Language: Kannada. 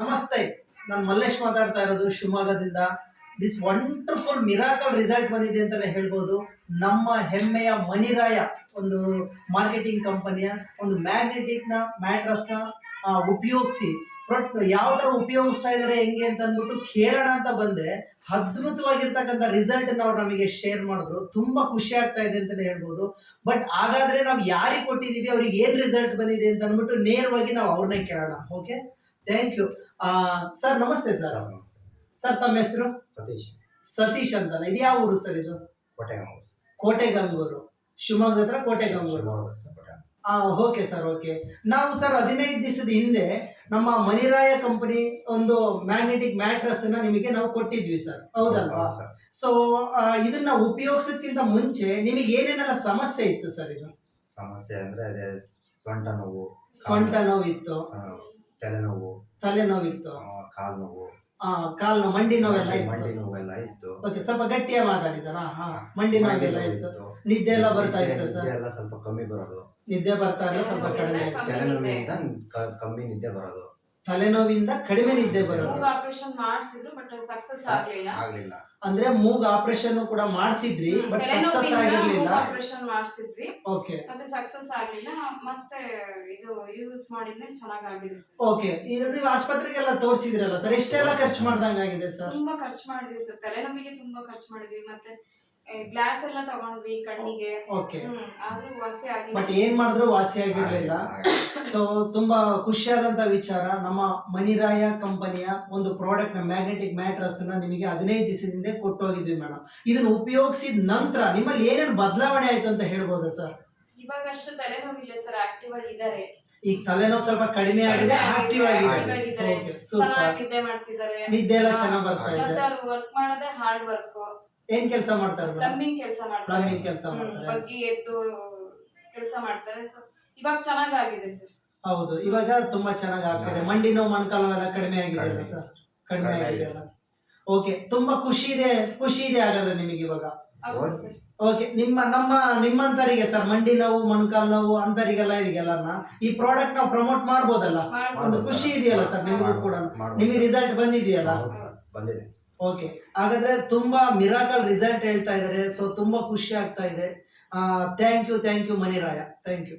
ನಮಸ್ತೆ. ನಾನು ಮಲ್ಲೇಶ್ ಮಾತಾಡ್ತಾ ಇರೋದು ಶಿವಮೊಗ್ಗದಿಂದ. ದಿಸ್ ವಂಡರ್ಫುಲ್ ಮಿರಾಕಲ್ ರಿಸಲ್ಟ್ ಬಂದಿದೆ ಅಂತಲೇ ಹೇಳ್ಬೋದು. ನಮ್ಮ ಹೆಮ್ಮೆಯ ಮನಿರಾಯ ಒಂದು ಮಾರ್ಕೆಟಿಂಗ್ ಕಂಪನಿಯ ಒಂದು ಮ್ಯಾಗ್ನೆಟಿಕ್ನ ಮ್ಯಾಟ್ರಸ್ನ ಉಪಯೋಗಿಸಿ. ಬಟ್ ಯಾವ ಥರ ಉಪಯೋಗಿಸ್ತಾ ಇದ್ದಾರೆ ಹೆಂಗೆ ಅಂತ ಅಂದ್ಬಿಟ್ಟು ಕೇಳೋಣ ಅಂತ ಬಂದೆ. ಅದ್ಭುತವಾಗಿರ್ತಕ್ಕಂಥ ರಿಸಲ್ಟ್ ಅವ್ರು ನಮಗೆ ಶೇರ್ ಮಾಡಿದ್ರು. ತುಂಬಾ ಖುಷಿ ಆಗ್ತಾ ಇದೆ ಅಂತಲೇ ಹೇಳ್ಬೋದು. ಬಟ್ ಹಾಗಾದ್ರೆ ನಾವು ಯಾರಿಗೆ ಕೊಟ್ಟಿದ್ದೀವಿ, ಅವ್ರಿಗೆ ಏನು ರಿಸಲ್ಟ್ ಬಂದಿದೆ ಅಂತ ಅಂದ್ಬಿಟ್ಟು ನೇರವಾಗಿ ನಾವು ಅವ್ರನ್ನೇ ಕೇಳೋಣ. ಓಕೆ ಥ್ಯಾಂಕ್ ಯು ಸರ್ ನಮಸ್ತೆ ಸರ್. ಸರ್ ನಮಸ್ತೆ. ಸರ್ ತಮ್ಮ ಹೆಸರು? ಸತೀಶ್. ಸತೀಶ್ ಅಂತಾನೆ? ಇದು ಯಾವ ಊರು ಸರ್ ಇದು? ಕೋಟೆ ಕೋಟೆಗಂಗೂರು. ಶಿವಮೊಗ್ಗದ ಹತ್ರ Kotegangur. Shivamogga okay sir okay. ನಾವು ಸರ್ ಹದಿನೈದು ದಿವಸದ ಹಿಂದೆ ನಮ್ಮ ಮನಿರಾಯ ಕಂಪನಿ ಒಂದು ಮ್ಯಾಗ್ನೆಟಿಕ್ ಮ್ಯಾಟ್ರಸ್ ಅನ್ನ ನಿಮಗೆ ನಾವು ಕೊಟ್ಟಿದ್ವಿ ಸರ್. ಹೌದಲ್ವಾ? ಸರ್. ಸೊ ಇದನ್ನ ಉಪಯೋಗಿಸೋದ್ಕಿಂತ ಮುಂಚೆ ನಿಮಗೆ ಏನೇನೆಲ್ಲ ಸಮಸ್ಯೆ ಇತ್ತು ಸರ್ ಇದು? ಸಮಸ್ಯೆ ಅಂದ್ರೆ ಅದೇ ಸೊಂಟ ನೋವು. ಸೊಂಟ ನೋವು ಸ- ತಲೆನೋವು. ತಲೆನೋವಿತ್ತು. ಕಾಲು ನೋವು ಆ ಕಾಲ್ ನೋವು ಮಂಡಿ ನೋವೆಲ್ಲ ಮಂಡಿ ಇತ್ತು. ನೋವೆಲ್ಲ ಇತ್ತು. ಓಕೆ ಸ್ವಲ್ಪ ಗಟ್ಟಿಯ ಮಾತಾಡಿ ಸರ್. ಹಾ ಮಂಡಿ ನೋವೆಲ್ಲ ನೋವು ಇತ್ತು. ನಿದ್ದೆ ಎಲ್ಲ ಬರ್ತಾ ಇತ್ತು ಸರ್. ನಿದ್ದೆ ಎಲ್ಲ ಸ್ವಲ್ಪ ಕಮ್ಮಿ ಬರೋದು. ನಿದ್ದೆ ಬರ್ತಾ ಇಲ್ಲ ಸ್ವಲ್ಪ ಕಡಿಮೆ ತಲೆನೋವಿನಿಂದ ಕ- ಕಮ್ಮಿ ನಿದ್ದೆ ಬರೋದು. ತಲೆನೋವಿಂದ ಕಡಿಮೆ ನಿದ್ದೆ ಬರೋದು. ಮೂಗ್ ಆಪರೇಷನ್ ಮಾಡಿಸಿದ್ರು ಬಟ್ ಸಕ್ಸಸ್ ಆಗ್ಲಿಲ್ಲ. ಆಗ್ಲಿಲ್ಲ. ಅಂದ್ರೆ ಮೂಗ್ ಆಪರೇಷನ್ ಕೂಡ ಮಾಡಿಸಿದ್ರಿ ಬಟ್ ಸಕ್ಸಸ್ ಆಗಿರ್ಲಿಲ್ಲ. ಆಪರೇಷನ್ ಮಾಡಿಸಿದ್ರಿ ಓಕೆ ಮತ್ತೆ ಸಕ್ಸಸ್ ಆಗ್ಲಿಲ್ಲ ಮತ್ತೆ ಇದು ಯೂಸ್ ಮಾಡಿದ್ಮೇಲೆ ಚೆನ್ನಾಗಿ ಆಗಿದೆ ಸರ್ ಓಕೆ ಇದು ನೀವು ಆಸ್ಪತ್ರೆಗೆಲ್ಲ ತೋರಿಸಿದ್ರಲ್ಲ ಸರ್ ಎಷ್ಟೆಲ್ಲ ಖರ್ಚು ಮಾಡ್ದಂಗಾಗಿದೆ ಸರ್ ತುಂಬಾ ಖರ್ಚು ಮಾಡಿದ್ವಿ ಸರ್ ತಲೆನೋವಿಗೆ ತುಂಬಾ ಖರ್ಚು ಮಾಡಿದ್ವಿ ಮತ್ತೆ ಗ್ಲಾಸ್ ಎಲ್ಲ ತಗೊಂಡ್ವಿ ಕಣ್ಣಿಗೆ. ಓಕೆ ಹ್ಮ್ ಆದ್ರೂ ವಾಸಿ ಆಗಿಲ್ಲ. ಬಟ್ ಏನ್ ಮಾಡಿದ್ರು ವಾಸಿ ಆಗಿರ್ಲಿಲ್ಲ. ಸೊ ತುಂಬಾ ಖುಷಿಯಾದಂತ ವಿಚಾರ. ನಮ್ಮ ಮನಿರಾಯ ಕಂಪನಿಯ ಒಂದು ಪ್ರಾಡಕ್ಟ್ನ ಮ್ಯಾಗ್ನೆಟಿಕ್ ಮ್ಯಾಟ್ರಸ್ನ ನಿಮಗೆ ಹದಿನೈದು ದಿವಸದಿಂದ ಕೊಟ್ಟು ಹೋಗಿದ್ವಿ ಮೇಡಮ್ ಇದನ್ನ ಉಪಯೋಗಿಸಿದ ನಂತರ ನಿಮ್ಮಲ್ಲಿ ಏನೇನು ಬದಲಾವಣೆ ಆಯ್ತು ಅಂತ ಹೇಳ್ಬೋದಾ ಸರ್ ಇವಾಗ ಅಷ್ಟು ತಲೆನೋವಿಲ್ಲ ಸರ್ ಆಕ್ಟಿವ್ ಆಗಿದ್ದಾರೆ. ಈಗ ತಲೆನೋವು ಸ್ವಲ್ಪ ಕಡಿಮೆ ಆಗಿದೆ ಆಕ್ಟಿವ್ ಆಗಿದೆ Active ಆಗಿದ್ದಾರೆ. Okay, super. ಚೆನ್ನಾಗಿ ನಿದ್ದೆ ಮಾಡ್ತಿದ್ದಾರೆ. ನಿದ್ದೆ ಎಲ್ಲ ಚೆನ್ನಾಗಿ ಬರ್ತಾ ಇದೆ. ವರ್ಕ್ ಮಾಡೋದೇ ಹಾರ್ಡ್ ವರ್ಕ್ ಏನ್ ಕೆಲಸ ಮಾಡ್ತಾರೆ ಪ್ಲಂಬಿಂಗ್ ಕೆಲಸ ಮಾಡ್ತಾರೆ. ಪ್ಲಂಬಿಂಗ್ ಕೆಲಸ ಮಾಡ್ತಾರೆ. ಬಗ್ಗಿ ಎದ್ದು ಕೆಲಸ ಮಾಡ್ತಾರೆ. ಸೊ ಇವಾಗ ಚೆನ್ನಾಗಾಗಿದೆ ಸರ್ ಹೌದು ಇವಾಗ ತುಂಬಾ ಚೆನ್ನಾಗಿ ಆಗ್ತಿದೆ ಮಂಡಿ ನೋವು ಮೊಣಕಾಲು ಎಲ್ಲ ಕಡಿಮೆ ಆಗಿದೆ ಅಲ್ಲ ಸರ್ ಕಡಿಮೆ ಆಗಿದೆ ಓಕೆ ತುಂಬಾ ಖುಷಿ ಇದೆ ಖುಷಿ ಇದೆ ಹಾಗಾದ್ರೆ ನಿಮಗೆ ಇವಾಗ? ಓಕೆ ನಿಮ್ಮ ನಮ್ಮ ನಿಮ್ಮಂತರಿಗೆ ಸರ್ ಮಂಡಿ ನೋವು ಮೊಣಕಾಲು ನೋವು ಅಂತರಿಗೆಲ್ಲ ಇದೆಲ್ಲ ಈ ಪ್ರಾಡಕ್ಟ್ ನಾವು ಪ್ರಮೋಟ್ ಮಾಡ್ಬೋದಲ್ಲ? ಮಾಡ್ಬೋದು ಒಂದು ಖುಷಿ ಇದೆಯಲ್ಲ ಸರ್ ನಿಮಗೂ ಕೂಡ? ನಿಮಗೆ ರಿಸಲ್ಟ್ ಬಂದಿದೆಯಲ್ಲ? ಬಂದಿದೆ. ಓಕೆ ಹಾಗಾದ್ರೆ ತುಂಬಾ ಮಿರಾಕಲ್ ರಿಸಲ್ಟ್ ಹೇಳ್ತಾ ಇದ್ದಾರೆ. ಸೊ ತುಂಬಾ ಖುಷಿ ಆಗ್ತಾ ಇದೆ. Thank you thank you Maniraya thank you